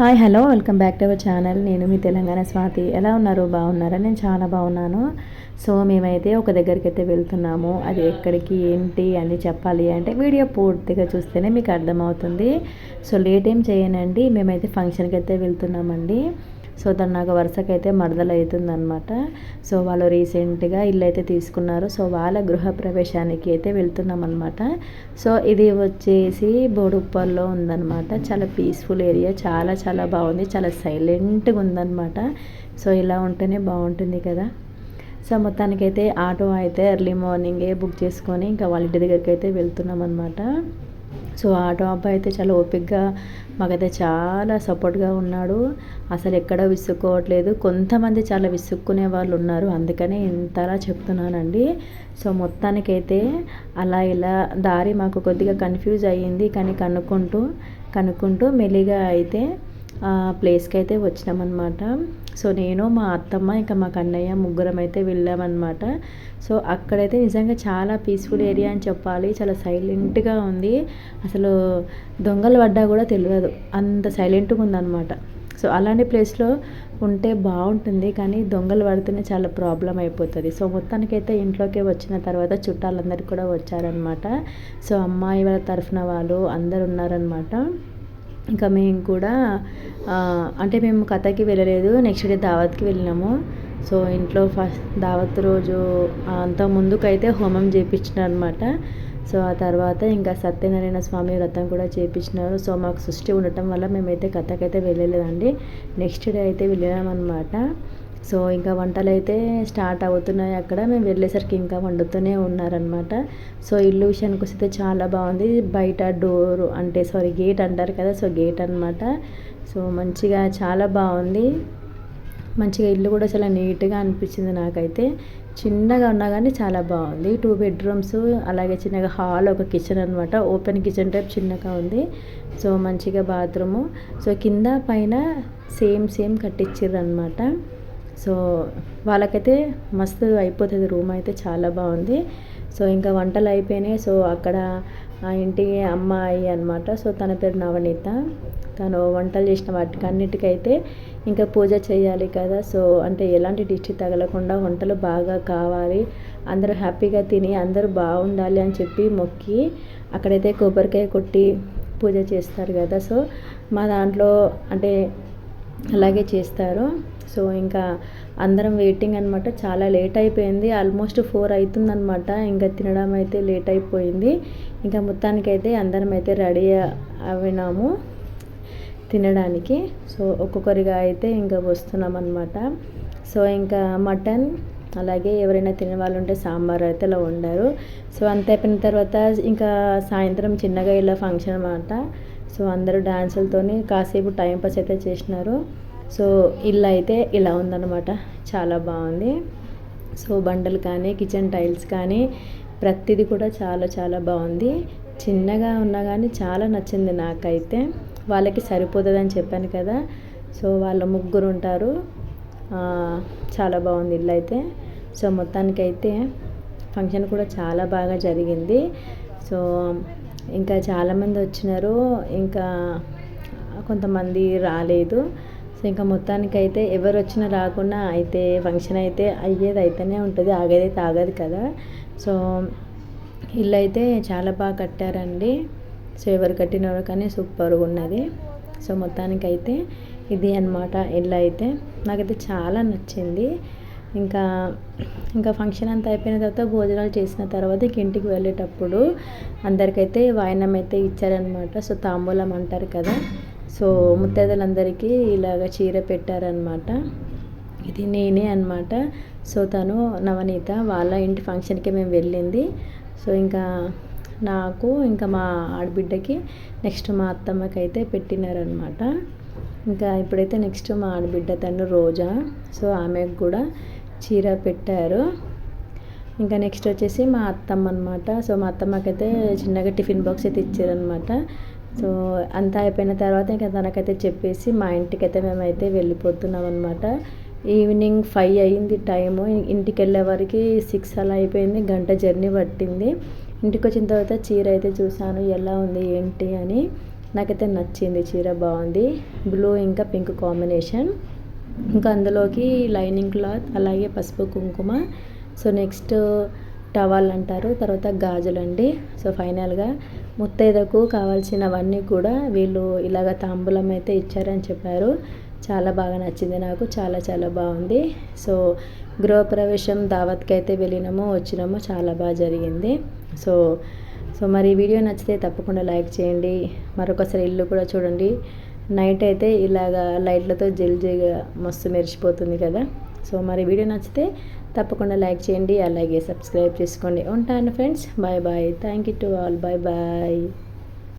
Hi hello welcome back to our channel. నేను మీ తెలంగాణ స్వాతి. ఎలా ఉన్నారు? బాగున్నారా? నేను చాలా బాగున్నాను. సో మేమైతే ఒక దగ్గరికి అయితే వెళ్తున్నాము. అది ఎక్కడికి ఏంటి అని చెప్పాలి అంటే వీడియో పూర్తిగా చూస్తేనే మీకు అర్థమవుతుంది. సో లేట్ ఏం చేయనండి. మేమైతే ఫంక్షన్కి అయితే వెళ్తున్నామండి. సో తను నాకు వరుసకైతే మరదలు అవుతుందనమాట సో వాళ్ళు రీసెంట్గా ఇల్లు అయితే తీసుకున్నారు. సో వాళ్ళ గృహ ప్రవేశానికి అయితే వెళ్తున్నాం అనమాట సో ఇది వచ్చేసి బోడుప్పల్లో ఉందన్నమాట. చాలా పీస్ఫుల్ ఏరియా. చాలా చాలా బాగుంది. చాలా సైలెంట్గా ఉందన్నమాట. సో ఇలా ఉంటేనే బాగుంటుంది కదా. సో మొత్తానికైతే ఆటో అయితే ఎర్లీ మార్నింగే బుక్ చేసుకొని ఇంకా వాళ్ళ ఇంటి దగ్గరికి అయితే వెళ్తున్నాం అనమాట సో ఆటో అబ్బాయి అయితే చాలా ఓపిక్గా మాకైతే చాలా సపోర్ట్గా ఉన్నాడు. అసలు ఎక్కడ విసుక్కోవట్లేదు. కొంతమంది చాలా విసుక్కునే వాళ్ళు ఉన్నారు. అందుకనే ఇంతలా చెప్తున్నానండి. సో మొత్తానికైతే అలా ఇలా దారి మాకు కొద్దిగా కన్ఫ్యూజ్ అయ్యింది. కానీ కనుక్కుంటూ కనుక్కుంటూ మెల్లిగా అయితే ప్లేస్కి అయితే వచ్చినామన్నమాట. సో నేను మా అత్తమ్మ ఇంకా మా కన్నయ్య ముగ్గురం అయితే వెళ్ళామన్నమాట. సో అక్కడైతే నిజంగా చాలా పీస్ఫుల్ ఏరియా అని చెప్పాలి. చాలా సైలెంట్గా ఉంది. అసలు దొంగలు పడ్డా కూడా తెలియదు అంత సైలెంట్గా ఉందన్నమాట. సో అలాంటి ప్లేస్లో ఉంటే బాగుంటుంది. కానీ దొంగలు పడితేనే చాలా ప్రాబ్లం అయిపోతుంది. సో మొత్తానికైతే ఇంట్లోకి వచ్చిన తర్వాత చుట్టాలందరికీ కూడా వచ్చారనమాట సో అమ్మాయి వాళ్ళ తరఫున వాళ్ళు అందరు ఉన్నారనమాట ఇంకా మేము కూడా అంటే మేము కథకి వెళ్ళలేదు. నెక్స్ట్ డే దావత్కి వెళ్ళినాము. సో ఇంట్లో ఫస్ట్ దావత్ రోజు అంత ముందుకైతే హోమం చేయించినారు అనమాట సో ఆ తర్వాత ఇంకా సత్యనారాయణ స్వామి వ్రతం కూడా చేయించినారు సో మాకు సృష్టి ఉండటం వల్ల మేమైతే కథకైతే వెళ్ళలేదండి. నెక్స్ట్ డే అయితే వెళ్ళినామన్నమాట. సో ఇంకా వంటలు అయితే స్టార్ట్ అవుతున్నాయి అక్కడ. మేము వెళ్ళేసరికి ఇంకా వండుతూనే ఉన్నారనమాట సో ఇల్లు విషయానికి వస్తే చాలా బాగుంది. బయట డోర్ అంటే సారీ గేట్ అంటారు కదా సో గేట్ అనమాట సో మంచిగా చాలా బాగుంది. మంచిగా ఇల్లు కూడా చాలా నీట్గా అనిపించింది నాకైతే. చిన్నగా ఉన్నా కానీ చాలా బాగుంది. టూ బెడ్రూమ్స్ అలాగే చిన్నగా హాల్ ఒక కిచెన్ అనమాట ఓపెన్ కిచెన్ టైప్ చిన్నగా ఉంది. సో మంచిగా బాత్రూము. సో కింద పైన సేమ్ సేమ్ కట్టించారు అనమాట సో వాళ్ళకైతే మస్తు అయిపోతుంది రూమ్ అయితే చాలా బాగుంది. సో ఇంకా వంటలు అయిపోయినాయి. సో అక్కడ ఆ ఇంటి అమ్మాయి అనమాట సో తన పేరు నవనీత. తను వంటలు చేసిన వాటికి అన్నిటికైతే ఇంకా పూజ చేయాలి కదా. సో అంటే ఎలాంటి దిష్టి తగలకుండా వంటలు బాగా కావాలి. అందరూ హ్యాపీగా తిని అందరూ బాగుండాలి అని చెప్పి మొక్కి అక్కడైతే కొబ్బరికాయ కొట్టి పూజ చేస్తారు కదా. సో మా దాంట్లో అంటే అలాగే చేస్తారు. సో ఇంకా అందరం వెయిటింగ్ అనమాట చాలా లేట్ అయిపోయింది. ఆల్మోస్ట్ ఫోర్ అవుతుందనమాట ఇంకా తినడం అయితే లేట్ అయిపోయింది. ఇంకా మొత్తానికైతే అందరం అయితే రెడీ అవినాము తినడానికి. సో ఒక్కొక్కరిగా అయితే ఇంకా వస్తున్నాం అనమాట సో ఇంకా మటన్ అలాగే ఎవరైనా తినే వాళ్ళు ఉంటే సాంబార్ అయితే ఇలా వండారు. సో అంత అయిపోయిన తర్వాత ఇంకా సాయంత్రం చిన్నగా ఇలా ఫంక్షన్ అనమాట సో అందరూ డ్యాన్సులతోనే కాసేపు టైంపాస్ అయితే చేసినారు. సో ఇల్లు అయితే ఇలా ఉందన్నమాట. చాలా బాగుంది. సో బండలు కానీ కిచెన్ టైల్స్ కానీ ప్రతిదీ కూడా చాలా చాలా బాగుంది. చిన్నగా ఉన్నా కానీ చాలా నచ్చింది నాకైతే. వాళ్ళకి సరిపోతుందని చెప్పాను కదా. సో వాళ్ళ ముగ్గురు ఉంటారు. చాలా బాగుంది ఇల్లు అయితే. సో మొత్తానికైతే ఫంక్షన్ కూడా చాలా బాగా జరిగింది. సో ఇంకా చాలామంది వచ్చినారు. ఇంకా కొంతమంది రాలేదు. సో ఇంకా మొత్తానికైతే ఎవరు వచ్చినా రాకుండా అయితే ఫంక్షన్ అయితే అయ్యేది అయితేనే ఉంటుంది. ఆగేది అయితే ఆగదు కదా. సో ఇల్లు అయితే చాలా బాగా కట్టారండి. సో ఎవరు కట్టినారో కానీ సూపర్గా ఉన్నది. సో మొత్తానికైతే ఇది అనమాట ఇల్లు అయితే నాకైతే చాలా నచ్చింది. ఇంకా ఇంకా ఫంక్షన్ అంతా అయిపోయిన తర్వాత భోజనాలు చేసిన తర్వాత ఇంటికి వెళ్ళేటప్పుడు అందరికైతే వాయనం అయితే ఇచ్చారనమాట సో తాంబూలం అంటారు కదా. సో ముత్తైదులందరికీ ఇలాగ చీర పెట్టారనమాట ఇది నేనే అనమాట సో తను నవనీత వాళ్ళ ఇంటి ఫంక్షన్కి మేము వెళ్ళింది. సో ఇంకా నాకు ఇంకా మా ఆడబిడ్డకి నెక్స్ట్ మా అత్తమ్మకి అయితే పెట్టినారనమాట ఇంకా ఇప్పుడైతే నెక్స్ట్ మా ఆడబిడ్డ తను రోజా. సో ఆమెకు కూడా చీర పెట్టారు. ఇంకా నెక్స్ట్ వచ్చేసి మా అత్తమ్మ అనమాట సో మా అత్తమ్మకైతే చిన్నగా టిఫిన్ బాక్స్ అయితే ఇచ్చారనమాట సో అంతా అయిపోయిన తర్వాత ఇంకా తనకైతే చెప్పేసి మా ఇంటికైతే మేమైతే వెళ్ళిపోతున్నాం అనమాట ఈవినింగ్ ఫైవ్ అయ్యింది టైము. ఇంటికి వెళ్ళే వరకు సిక్స్ అలా అయిపోయింది. గంట జర్నీ పట్టింది. ఇంటికి వచ్చిన తర్వాత చీర అయితే చూశాను. ఎలా ఉంది ఏంటి అని. నాకైతే నచ్చింది చీర బాగుంది. బ్లూ ఇంకా పింక్ కాంబినేషన్ ఇంకా అందులోకి లైనింగ్ క్లాత్ అలాగే పసుపు కుంకుమ సో నెక్స్ట్ టవాల్ అంటారు తర్వాత గాజులండి. సో ఫైనల్గా ముత్తైదకు కావాల్సినవన్నీ కూడా వీళ్ళు ఇలాగ తాంబూలం అయితే ఇచ్చారని చెప్పారు. చాలా బాగా నచ్చింది నాకు చాలా చాలా బాగుంది. సో గృహప్రవేశం దావత్కి అయితే వెళ్ళినామో వచ్చినామో చాలా బాగా జరిగింది. సో సో మరి వీడియో నచ్చితే తప్పకుండా లైక్ చేయండి. మరొకసారి ఇల్లు కూడా చూడండి. నైట్ అయితే ఇలాగా లైట్లతో జల్ జల్గా మస్తు మెరిచిపోతుంది కదా. సో మరి వీడియో నచ్చితే తప్పకుండా లైక్ చేయండి అలాగే సబ్స్క్రైబ్ చేసుకోండి. ఉంటాను friends. Bye bye. Thank you to all. Bye bye.